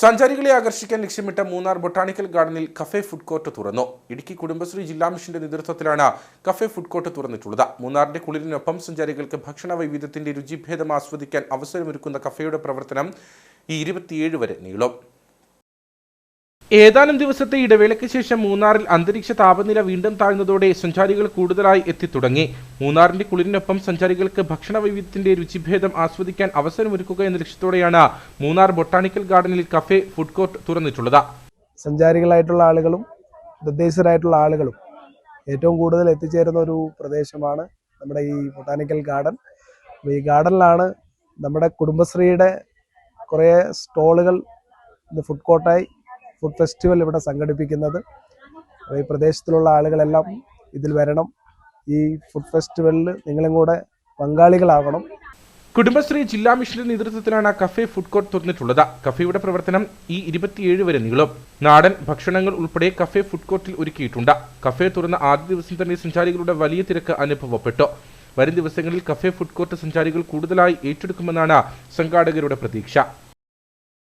സഞ്ചാരികളെ ആകർഷിക്കാൻ ലക്ഷ്യമിട്ട മൂന്നാർ ബൊട്ടാണിക്കൽ ഗാർഡനിൽ കഫേ ഫുഡ് കോർട്ട് തുറന്നു. ഇടുക്കി കുടുംബശ്രീ ജില്ലാ മിഷന്റെ നേതൃത്വത്തിലാണ് കഫേ ഫുഡ് കോർട്ട് തുറന്നിട്ടുള്ളത്. മൂന്നാറിന്റെ കുളിരിനൊപ്പം സഞ്ചാരികൾക്ക് ഭക്ഷണ വൈവിധ്യത്തിന്റെ രുചിഭേദം ആസ്വദിക്കാൻ അവസരമൊരുക്കുന്ന കഫേയുടെ പ്രവർത്തനം ഈ ഇരുപത്തിയേഴ് വരെ നീളും. ഏതാനും ദിവസത്തെ ഇടവേളയ്ക്ക് ശേഷം മൂന്നാറിൽ അന്തരീക്ഷ താപനില വീണ്ടും താഴ്ന്നതോടെ സഞ്ചാരികൾ കൂടുതലായി എത്തിത്തുടങ്ങി മൂന്നാറിന്റെ കുളിരിനൊപ്പം സഞ്ചാരികൾക്ക് ഭക്ഷണ വൈവിധ്യത്തിന്റെ രുചിഭേദം ആസ്വദിക്കാൻ അവസരമൊരുക്കുക എന്ന ലക്ഷ്യത്തോടെയാണ് മൂന്നാർ ബൊട്ടാണിക്കൽ ഗാർഡനിൽ കഫേ ഫുഡ് കോർട്ട് തുറന്നിട്ടുള്ളത്. സഞ്ചാരികളായിട്ടുള്ള ആളുകളും തദ്ദേശീയരായിട്ടുള്ള ആളുകളും ഏറ്റവും കൂടുതൽ എത്തിച്ചേരുന്ന ഒരു പ്രദേശമാണ് നമ്മുടെ ഈ ബൊട്ടാണിക്കൽ ഗാർഡൻ. ഈ ഗാർഡനിലാണ് നമ്മുടെ കുടുംബശ്രീയുടെ കുറേ സ്റ്റോളുകൾ ഫുഡ് കോർട്ടായി ഫുഡ് ഫെസ്റ്റിവൽ ഇവിടെ സംഘടിപ്പിക്കുന്നത്. ഈ പ്രദേശത്തിലുള്ള ആളുകളെല്ലാം ഇതിൽ വരണം. ഈ ഫുഡ് ഫെസ്റ്റിവലിൽ നിങ്ങളും കൂടെ പങ്കാളികളാവണം. കുടുംബശ്രീ ജില്ലാ മിഷന്റെ നേതൃത്വത്തിലാണ് കഫേ ഫുഡ് കോർട്ട് തുറന്നിട്ടുള്ളത്. കഫേയുടെ പ്രവർത്തനം ഈ ഇരുപത്തിയേഴ് വരെ നീളും. നാടൻ ഭക്ഷണങ്ങൾ ഉൾപ്പെടെ കഫേ ഫുഡ് കോർട്ടിൽ ഒരുക്കിയിട്ടുണ്ട്. കഫേ തുറന്ന ആദ്യ ദിവസം തന്നെ സഞ്ചാരികളുടെ വലിയ തിരക്ക് അനുഭവപ്പെട്ടു. വരും ദിവസങ്ങളിൽ കഫേ ഫുഡ് കോർട്ട് സഞ്ചാരികൾ കൂടുതലായി ഏറ്റെടുക്കുമെന്നാണ് സംഘാടകരുടെ പ്രതീക്ഷ.